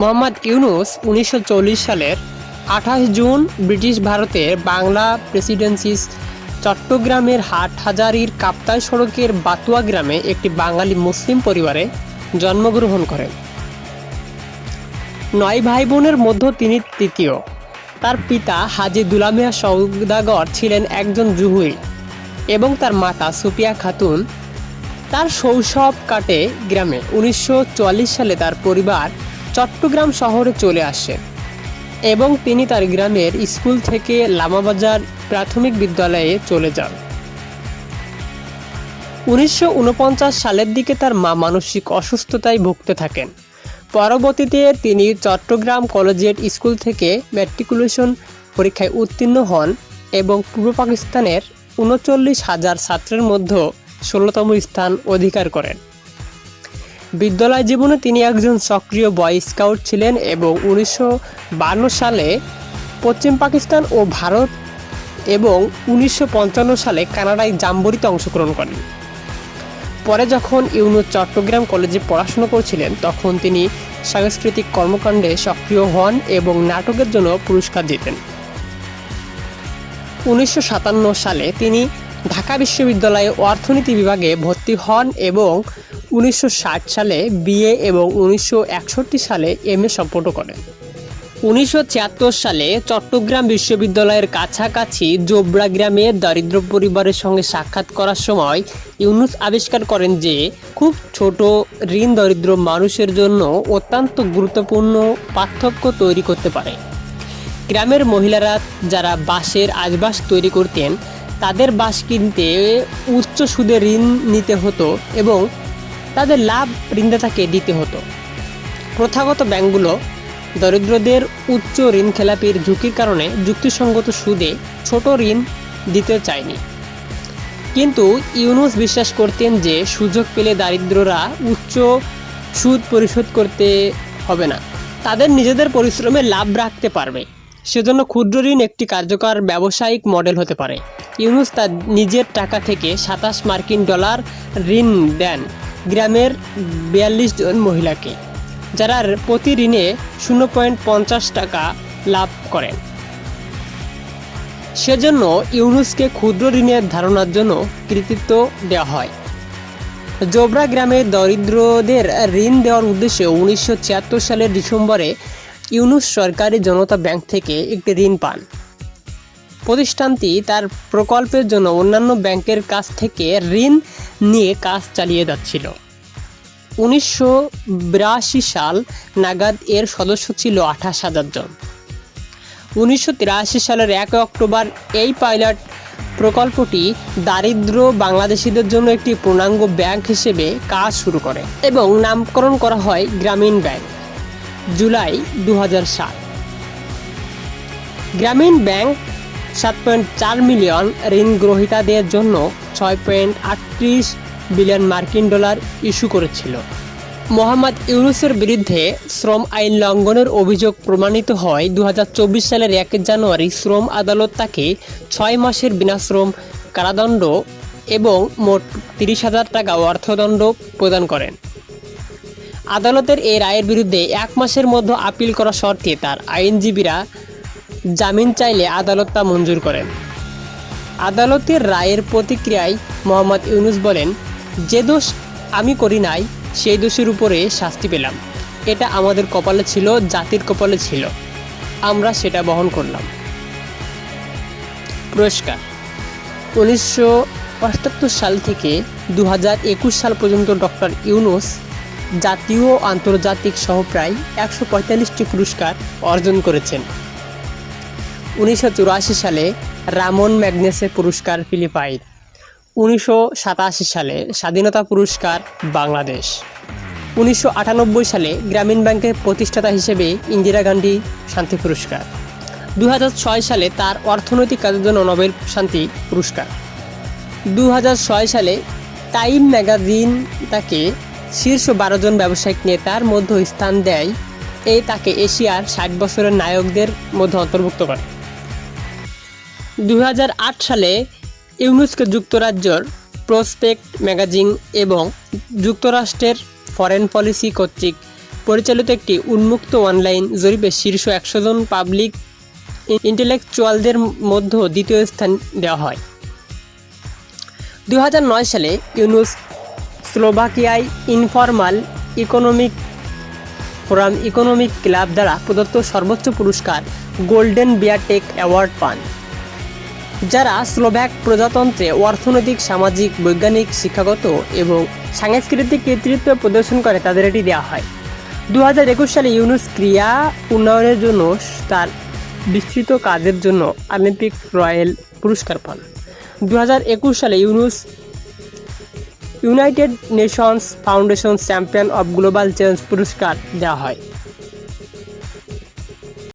মোহাম্মদ ইউনুস উনিশশো চল্লিশ সালের আঠাশ জুন ব্রিটিশ ভারতের বাংলা প্রেসিডেন্সিস চট্টগ্রামের হাটহাজারির কাপ্তাই সড়কের বাতুয়া গ্রামে একটি বাঙালি মুসলিম পরিবারে জন্মগ্রহণ করেন। নয় ভাই বোনের মধ্যে তিনি তৃতীয়। তার পিতা হাজি দুলামিয়া সৌদাগর ছিলেন একজন জুহুই এবং তার মাতা সুপিয়া খাতুন। তার শৈশব কাটে গ্রামে। উনিশশো চুয়াল্লিশ সালে তার পরিবার চট্টগ্রাম শহরে চলে আসে এবং তিনি তার গ্রামের স্কুল থেকে লামাবাজার প্রাথমিক বিদ্যালয়ে চলে যান। উনিশশো ঊনপঞ্চাশ সালের দিকে তার মা মানসিক অসুস্থতায় ভুগতে থাকেন। পরবর্তীতে তিনি চট্টগ্রাম কলেজিয়েট স্কুল থেকে ম্যাট্রিকুলেশন পরীক্ষায় উত্তীর্ণ হন এবং পূর্ব পাকিস্তানের উনচল্লিশ হাজার ছাত্রের মধ্যে ষোলোতম স্থান অধিকার করেন। বিদ্যালয় জীবনে তিনি একজন সক্রিয় বয় স্কাউট ছিলেন এবং উনিশশো সালে পশ্চিম পাকিস্তান ও ভারত এবং উনিশশো পঞ্চান্ন সালে কানাডায় জাম্বরিতে অংশগ্রহণ করেন। পরে যখন ইউনুস চট্টগ্রাম কলেজে পড়াশোনা করছিলেন, তখন তিনি সাংস্কৃতিক কর্মকাণ্ডে সক্রিয় হন এবং নাটকের জন্য পুরস্কার জিতেন। উনিশশো সাতান্ন সালে তিনি ঢাকা বিশ্ববিদ্যালয়ে অর্থনীতি বিভাগে ভর্তি হন এবং উনিশশো ষাট সালে বিএ এবং উনিশশো একষট্টি সালে এম এ সম্পন্ন করেন। উনিশশো ছিয়াত্তর সালে চট্টগ্রাম বিশ্ববিদ্যালয়ের কাছাকাছি জোবরা গ্রামে দারিদ্র পরিবারের সঙ্গে সাক্ষাৎ করার সময় ইউনুস আবিষ্কার করেন যে, খুব ছোট ঋণ দরিদ্র মানুষের জন্য অত্যন্ত গুরুত্বপূর্ণ পার্থক্য তৈরি করতে পারে। গ্রামের মহিলারা যারা বাঁশের আজবাস তৈরি করতেন তাদের বাস কিনতে উচ্চ সুদে ঋণ নিতে হতো এবং তাদের লাভ ঋণদাতাকে দিতে হতো। প্রথাগত ব্যাংকগুলো দরিদ্রদের উচ্চ ঋণ খেলাপির ঝুঁকির কারণে যুক্তিসঙ্গত সুদে ছোট ঋণ দিতে চায়নি। কিন্তু ইউনুস বিশ্বাস করতেন যে সুযোগ পেলে দারিদ্ররা উচ্চ সুদ পরিশোধ করতে হবে না। তাদের নিজেদের পরিশ্রমে লাভ রাখতে পারবে। সেজন্য ক্ষুদ্র ঋণ একটি কার্যকর ব্যবসায়িক মডেল হতে পারে। ইউনুস তার নিজের টাকা থেকে সাতাশ মার্কিন ডলার ঋণ দেন গ্রামের বিয়াল্লিশ জন মহিলাকে, যারা প্রতি ঋণে শূন্য পয়েন্ট পঞ্চাশ টাকা লাভ করেন। সেজন্য ইউনুসকে ক্ষুদ্র ঋণের ধারণার জন্য কৃতিত্ব দেওয়া হয়। জোবরা গ্রামের দরিদ্রদের ঋণ দেওয়ার উদ্দেশ্যে উনিশশো ছিয়াত্তর সালের ডিসেম্বরে ইউনুস সরকারি জনতা ব্যাংক থেকে একটি ঋণ পান। প্রতিষ্ঠানটি তার প্রকল্পের জন্য অন্যান্য ব্যাংকের কাছ থেকে ঋণ নিয়ে কাজ চালিয়ে যাচ্ছিল। উনিশশো বিরাশি সাল নাগাদ এর সদস্য ছিল আঠাশ হাজার জন। উনিশশো তিরাশি সালের এক অক্টোবর এই পাইলট প্রকল্পটি দারিদ্র বাংলাদেশিদের জন্য একটি পূর্ণাঙ্গ ব্যাংক হিসেবে কাজ শুরু করে এবং নামকরণ করা হয় গ্রামীণ ব্যাংক। জুলাই দু গ্রামীণ ব্যাংক সাত পয়েন্ট চার মিলিয়ন ঋণ গ্রহীতাদের জন্য ছয় পয়েন্ট আটত্রিশ বিলিয়ন মার্কিন ডলার ইস্যু করেছিল। মোহাম্মদ ইউনুসের বিরুদ্ধে শ্রম আইন লঙ্ঘনের অভিযোগ প্রমাণিত হয় দু হাজার চব্বিশ সালের এক জানুয়ারি শ্রম আদালত তাকে ছয় মাসের বিনাশ্রম কারাদণ্ড এবং মোট তিরিশ হাজার টাকা অর্থদণ্ড প্রদান করেন। আদালতের এই রায়ের বিরুদ্ধে এক মাসের মধ্যে আপিল করা শর্তে তার আইনজীবীরা জামিন চাইলে আদালত তা মঞ্জুর করেন। আদালতের রায়ের প্রতিক্রিয়ায় মোহাম্মদ ইউনুস বলেন, যে দোষ আমি করি নাই, সেই দোষের উপরে শাস্তি পেলাম। এটা আমাদের কপালে ছিল, জাতির কপালে ছিল। আমরা সেটা বহন করলাম। পুরস্কার। উনিশশো সাল থেকে দু সাল পর্যন্ত ডক্টর ইউনুস জাতীয় ও আন্তর্জাতিক সহ প্রায় একশো পঁয়তাল্লিশটি পুরস্কার অর্জন করেছেন। উনিশশো চুরাশি সালে রামন ম্যাগনেসে পুরস্কার ফিলিপাইন। উনিশশো সাতাশি সালে স্বাধীনতা পুরস্কার বাংলাদেশ। উনিশশো আটানব্বই সালে গ্রামীণ ব্যাংকের প্রতিষ্ঠাতা হিসেবে ইন্দিরা গান্ধী শান্তি পুরস্কার। দু হাজার ছয় সালে তার অর্থনৈতিক কাজের জন্য নোবেল শান্তি পুরস্কার। দু হাজার ছয় সালে টাইম ম্যাগাজিন তাকে শীর্ষ বারো জন ব্যবসায়িক নেতার মধ্যে স্থান দেয় এই তাকে এশিয়ার ষাট বছরের নায়কদের মধ্যে অন্তর্ভুক্ত করে। দুহাজার আট সালে ইউনেস্কো যুক্তরাজ্যর প্রসপেক্ট ম্যাগাজিন এবং যুক্তরাষ্ট্রের ফরেন পলিসি কর্তৃক পরিচালিত একটি উন্মুক্ত অনলাইন জরিপে শীর্ষ একশো জন পাবলিক ইন্টেলেকচুয়ালদের মধ্যে দ্বিতীয় স্থান দেওয়া হয়। দু হাজার নয় সালে Yunus স্লোভাকিয়ায় informal economic forum economic club দ্বারা প্রদত্ত সর্বোচ্চ পুরস্কার গোল্ডেন বিয়ারটেক অ্যাওয়ার্ড পান, যারা স্লোভ্যাক প্রজাতন্ত্রে অর্থনৈতিক, সামাজিক, বৈজ্ঞানিক, শিক্ষাগত এবং সাংস্কৃতিক কৃতিত্ব প্রদর্শন করে তাদের এটি দেওয়া হয়। দু হাজার একুশ সালে ইউনুস ক্রিয়া উন্নয়নের জন্য তার বিস্তৃত কাজের জন্য অলিম্পিক রয়্যাল পুরস্কার পান। দু হাজার একুশ সালে Yunus United Nations Foundation champion of global change পুরস্কার দেওয়া হয়।